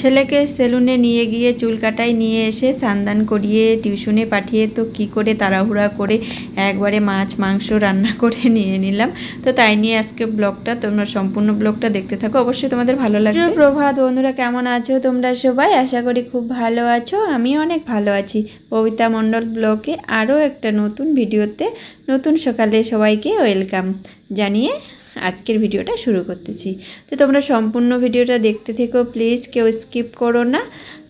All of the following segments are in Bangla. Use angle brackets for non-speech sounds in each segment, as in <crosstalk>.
ছেলেকে সেলুনে নিয়ে গিয়ে চুল কাটাই নিয়ে এসে চান্দান করিয়ে টিউশনে পাঠিয়ে তো কি করে তাড়াহুড়া করে একবারে মাছ, মাংস রান্না করে নিয়ে নিলাম। তো তাই নিয়ে আজকে ব্লগটা, তোমরা সম্পূর্ণ ব্লগটা দেখতে থাকো। অবশ্যই তোমাদের ভালো লাগবে। প্রভাত, বন্ধুরা কেমন আছো তোমরা সবাই? আশা করি খুব ভালো আছো আমি অনেক ভালো আছি। কবিতা মণ্ডল ব্লগে আরও একটা নতুন ভিডিওতে নতুন সকালে সবাইকে ওয়েলকাম জানিয়ে আজকের ভিডিওটা শুরু করতেছি। তো তোমরা সম্পূর্ণ ভিডিওটা দেখতে থেকো প্লিজ কেউ স্কিপ করো না।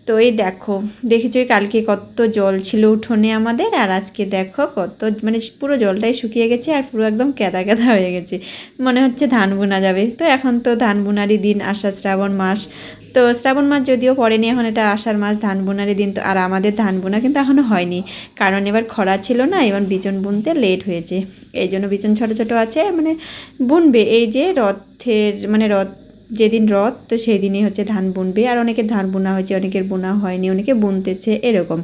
তো এই দেখো, দেখেছ কালকে কত জল ছিল উঠোনে আমাদের? আর আজকে দেখো কত মানে পুরো জলটাই শুকিয়ে গেছে আর পুরো একদম কেদা কেদা হয়ে গেছে। মনে হচ্ছে ধান বোনা যাবে। তো এখন তো ধান বোনারই দিন, আষাঢ় শ্রাবণ মাস। তো শ্রাবণ মাস যদিও পড়েনি, এখন এটা আষাঢ় মাস, ধান বোনারই দিন। তো আর আমাদের ধান বোনা কিন্তু এখনও হয়নি। কারণ এবার খরা ছিল না, এবার বিচন বুনতে লেট হয়েছে। এই জন্য বিচন ছোটো ছোটো আছে মানে বুনবে। এই যে রথের মানে রথ যেদিন রথ, তো সেই দিনই হচ্ছে ধান বুনবে। আর অনেকের ধান বোনা হয়েছে, অনেকের বোনা হয়নি, অনেকে বুনতেছে, এরকম।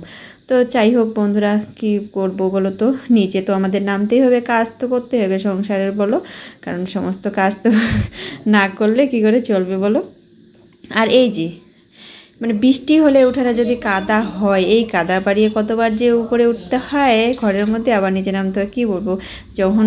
তো যাই হোক বন্ধুরা, কি করব বলো তো? নিচে তো আমাদের নামতেই হবে, কাজ তো করতে হবে সংসারের, বলো। কারণ সমস্ত কাজ তো <laughs> না করলে কি করে চলবে বলো? আর এই যে মানে বৃষ্টি হলে উঠাটা যদি কাদা হয়, এই কাদা বাড়িয়ে কতবার যে উপরে উঠতে হয়, ঘরের মধ্যে আবার নিচে নামতে হয়, কী বলব? যখন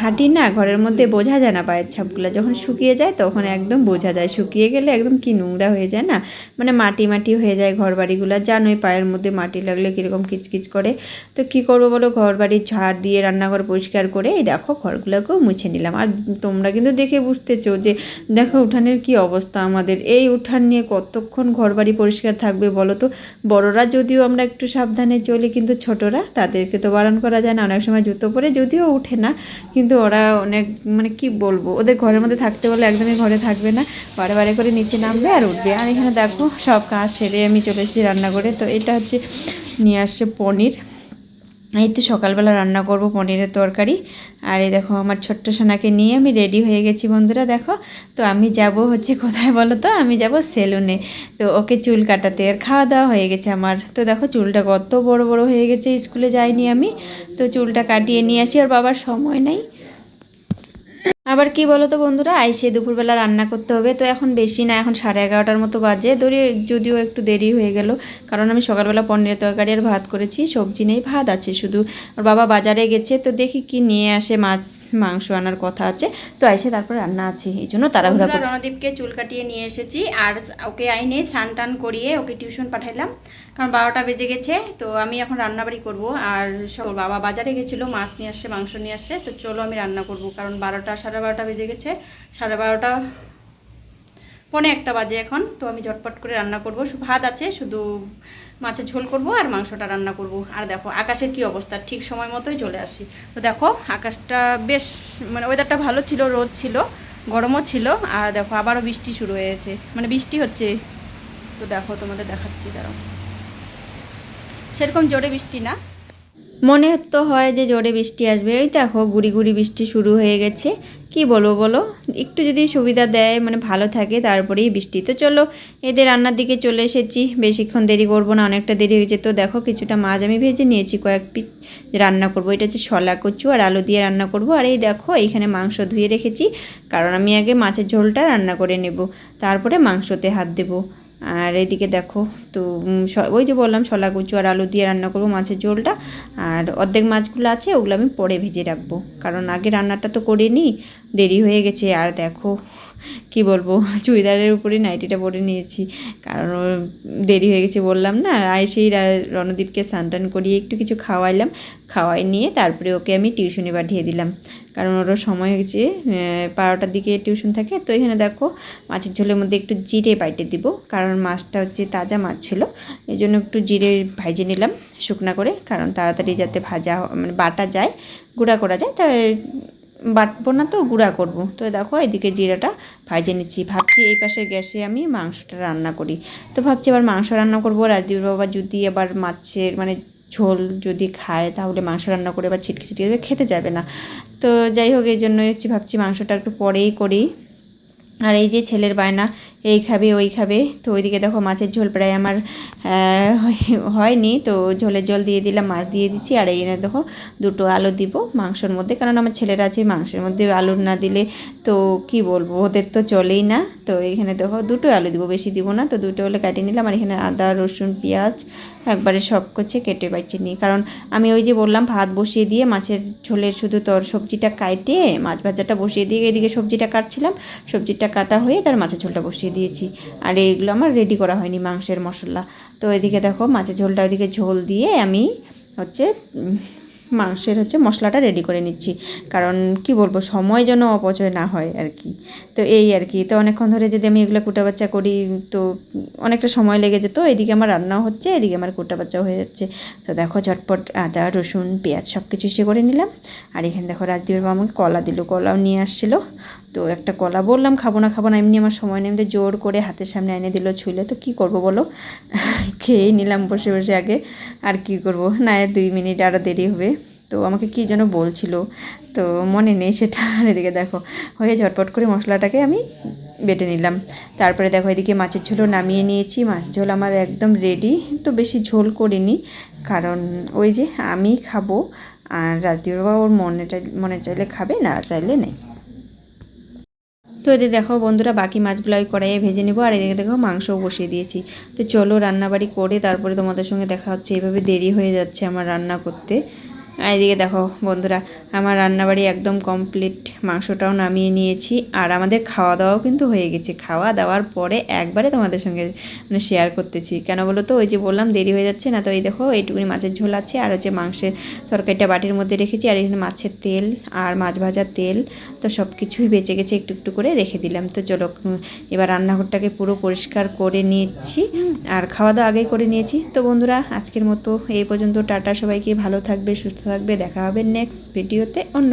হাঁটি না, ঘরের মধ্যে বোঝা যায় না পায়ের ছাপগুলো। যখন শুকিয়ে যায়, তখন একদম বোঝা যায়। শুকিয়ে গেলে একদম কি নোংরা হয়ে যায় না? মানে মাটি মাটি হয়ে যায় ঘর বাড়িগুলো জানোই পায়ের মধ্যে মাটি লাগলে কীরকম কিচকিচ করে। তো কি করব বলো? ঘর বাড়ির ঝাড় দিয়ে রান্নাঘর পরিষ্কার করে এই দেখো ঘরগুলোকেও মুছে নিলাম। আর তোমরা কিন্তু দেখে বুঝতেছো যে, দেখো উঠানের কি অবস্থা আমাদের। এই উঠান নিয়ে কতক্ষণ ঘর বাড়ি পরিষ্কার থাকবে বলো তো? বড়রা যদিও আমরা একটু সাবধানে চলি, কিন্তু ছোটরা তাদেরকে তো বারণ করা যায় না। অনেক সময় জুতো পরে যদিও উঠে না। কিন্তু ওরা অনেক মানে কি বলব, ওদের ঘরের মধ্যে থাকতে বলে একদমই ঘরে থাকবে না। বারে বারে করে নিচে নামবে আর উঠবে। আর এখানে দেখো সব কাজ সেরে আমি চলে এসেছি রান্না করে তো এটা হচ্ছে নিয়ে আসছে পনির। এই তো সকালবেলা রান্না করব পনিরের তরকারি। আর এই দেখো আমার ছোট্ট সোনাকে নিয়ে আমি রেডি হয়ে গেছি বন্ধুরা, দেখো। তো আমি যাব হচ্ছে কোথায় বলো তো? আমি যাব সেলুনে। তো ওকে চুল কাটাতে। আর খাওয়া দাওয়া হয়ে গেছে আমার। তো দেখো চুলটা কত বড় বড় হয়ে গেছে, স্কুলে যাইনি আমি। তো চুলটা কাটিয়ে নিয়ে আসি। আর বাবার সময় নেই। আবার কি বলো তো বন্ধুরা আইসে দুপুরবেলা রান্না করতে হবে। তো এখন বেশি না এখন সাড়ে এগারোটার মতো বাজে। ধরে যদিও একটু দেরি হয়ে গেল কারণ আমি সকালবেলা পনিরের তরকারি আর ভাত করেছি। সবজি নেই ভাত আছে শুধু। ওর বাবা বাজারে গেছে তো দেখি কি নিয়ে আসে মাছ মাংস আনার কথা আছে। তো আইসে তারপর রান্না আছে এই জন্য তাড়াহুড়া রণদীপকে চুল কাটিয়ে নিয়ে এসেছি। আর ওকে আইনে স্নান টান করিয়ে ওকে টিউশন পাঠাইলাম। কারণ বারোটা বেজে গেছে, তো আমি এখন রান্নাবাড়ি করব। আর সব বাবা বাজারে গেছিল, মাছ নিয়ে আসছে, মাংস নিয়ে আসছে, তো চলো আমি রান্না করব। কারণ বারোটা, সাড়ে বারোটা বেজে গেছে, সাড়ে বারোটা, পনে একটা বাজে এখন, তো আমি ঝটপট করে রান্না করব। ভাত আছে, শুধু মাছের ঝোল করব আর মাংসটা রান্না করব। আর দেখো, আকাশের কি অবস্থা? ঠিক সময় মতোই চলে আসি। তো দেখো, আকাশটা বেশ মানে ওয়েদারটা ভালো ছিল, রোদ ছিল, গরমও ছিল, আর দেখো, আবারও বৃষ্টি শুরু হয়েছে। মানে বৃষ্টি হচ্ছে। তো দেখো, তোমাদের দেখাচ্ছি, দাঁড়াও। সেরকম জোরে বৃষ্টি না? মনে তো হয় যে জোরে বৃষ্টি আসবে। ওই দেখো, গুড়ি গুড়ি বৃষ্টি শুরু হয়ে গেছে। কি বলব বলো? একটু যদি সুবিধা দেয় মানে ভালো থাকে, তারপরেই বৃষ্টি। তো চলো, এদের রান্নার দিকে চলে এসেছি। বেশিক্ষণ দেরি করব না, অনেকটা দেরি হয়েছে তো দেখো, কিছুটা মাছ আমি ভেজে নিয়েছি, কয়েক পিস রান্না করব। এটা হচ্ছে শলা কচু আর আলু দিয়ে রান্না করব। আর এই দেখো, এইখানে মাংস ধুয়ে রেখেছি। কারণ আমি আগে মাছের ঝোলটা রান্না করে নেব। তারপরে মাংসতে হাত দেবো। আর এদিকে দেখো, তো ওই যে বললাম শলা কুচু আর আলু দিয়ে রান্না করব মাছের ঝোলটা। আর অর্ধেক মাছগুলো আছে, ওগুলো আমি পরে ভেজে রাখব। কারণ আগে রান্নাটা তো করিনি দেরি হয়ে গেছে। আর দেখো কি বলব, চুড়িদারের উপরে নাইটিটা পরে নিয়েছি। কারণ দেরি হয়ে গেছে বললাম না আইসেই রণদীপকে স্নান করিয়ে একটু কিছু খাওয়াইলাম। খাওয়াই নিয়ে তারপরে ওকে আমি টিউশনে পাঠিয়ে দিলাম। কারণ ওরও সময় হয়েছে বারোটার দিকে টিউশন থাকে। তো এখানে দেখো, মাছের ঝোলের মধ্যে একটু জিরে বাইটে দিব। কারণ মাছটা হচ্ছে তাজা মাছ ছিল। এই জন্য একটু জিরে ভাইজে নিলাম শুকনা করে। কারণ তাড়াতাড়ি যাতে ভাজা মানে বাটা যায়, গুঁড়া করা যায়। তাই বাটবো না তো, গুঁড়া করব। তো দেখো এদিকে জিরাটা ভাজে নিচ্ছি। ভাবছি এই পাশে গ্যাসে আমি মাংসটা রান্না করি। তো ভাবছি আবার মাংস রান্না করব। রাজদীপ বাবা যদি আবার মাছের মানে ঝোল যদি খায়, তাহলে মাংস রান্না করে আবার ছিটকে ছিটকে খেতে যাবে না। তো যাই হোক, এই জন্যই হচ্ছে ভাবছি মাংসটা একটু পরেই করি। আর এই যে ছেলের বায়না এই খাবে, ওই খাবে। তো ওইদিকে দেখো মাছের ঝোল প্রায় আমার হয়নি। তো ঝোলের জল দিয়ে দিলাম, মাছ দিয়ে দিচ্ছি আর এই দেখো দুটো আলু দিব মাংসের মধ্যে। কারণ আমার ছেলেরা আছে মাংসের মধ্যে আলু না দিলে তো কি বলব, ওদের তো চলেই না। তো এখানে দেখো দুটো আলু দিব, বেশি দিব না। তো দুটো হলে কাটিয়ে নিলাম। আর এখানে আদা, রসুন, পেঁয়াজ একবারে সব করছে কেটে বাড়ছে নি কারণ আমি ওই যে বললাম, ভাত বসিয়ে দিয়ে মাছের ঝোলের শুধু তোর সবজিটা কাটে মাছ ভাজাটা বসিয়ে দিয়ে এদিকে সবজিটা কাটছিলাম। সবজিটা কাটা হয়ে তার মাছের ঝোলটা বসিয়ে দিয়েছি। আর এইগুলো আমার রেডি করা হয়নি মাংসের মশলা। তো এদিকে দেখো মাছের ঝোলটা ওইদিকে ঝোল দিয়ে আমি হচ্ছে মাংসের হচ্ছে মশলাটা রেডি করে নিচ্ছি। কারণ কি বলব, সময় যেন অপচয় না হয় আর কি। তো এই আর কি। তো অনেকক্ষণ ধরে যদি আমি এগুলো কুটা বাচ্চা করি, তো অনেকটা সময় লেগে যেত। এদিকে আমার রান্নাও হচ্ছে, এদিকে আমার কুটা বাচ্চাও হয়ে যাচ্ছে। তো দেখো, ঝটপট আদা, রসুন, পেঁয়াজ সব কিছু সে করে নিলাম। আর এখানে দেখো রাজদীপের বাবা আমাকে কলা দিল, কলাও নিয়ে আসছিল। তো একটা কলা বললাম, খাব না খাব না। এমনি আমার সময় নেই। জোর করে হাতের সামনে এনে দিল ছুলে। তো কি করব বলো? <laughs> খেয়েই নিলাম বসে বসে আগে। আর কি করব? না দুই মিনিট আরও দেরি হবে। তো আমাকে কি যেন বলছিল। তো মনে নেই সেটা। আর এদিকে দেখো, হয়ে ঝটপট করে মশলাটাকে আমি বেটে নিলাম। তারপরে দেখো এদিকে মাছের ঝোলও নামিয়ে নিয়েছি। মাছ ঝোল আমার একদম রেডি তো বেশি ঝোল করিনি। কারণ ওই যে আমি খাব আর রাত্রির বাবা ওর মনে মনে চাইলে খাবে, না চাইলে নেই। তো এদের দেখো বন্ধুরা, বাকি মাছগুলো ওই কড়াইয়ে ভেজে নেব। আর এদিকে দেখো মাংসও বসিয়ে দিয়েছি। তো চলো রান্নাবাড়ি করে তারপরে তোমাদের সঙ্গে দেখা হচ্ছে। এভাবে দেরি হয়ে যাচ্ছে আমার রান্না করতে। এদিকে দেখো বন্ধুরা, আমার রান্নাবাড়ি একদম কমপ্লিট মাংসটাও নামিয়ে নিয়েছি, আর আমাদের খাওয়া দাওয়াও কিন্তু হয়ে গেছে। খাওয়া দাওয়ার পরে একবারে তোমাদের সঙ্গে মানে শেয়ার করতেছি। কেন বলো তো? ওই যে বললাম, দেরি হয়ে যাচ্ছে না, তো এই দেখো, এইটুকুনি মাছের ঝোল আছে, আর হচ্ছে মাংসের তরকারিটা বাটির মধ্যে রেখেছি, আর এখানে মাছের তেল আর মাছ ভাজার তেল। তো সব কিছুই বেঁচে গেছে, একটু একটু করে রেখে দিলাম। তো চলো এবার রান্নাঘরটাকে পুরো পরিষ্কার করে নিয়েছি আর খাওয়া দাওয়া আগেই করে নিয়েছি। তো বন্ধুরা, আজকের মতো এই পর্যন্ত, টাটা সবাইকে, ভালো থাকবে, সুস্থ থাকবে দেখা হবে নেক্সট ভিডিওতে অন্য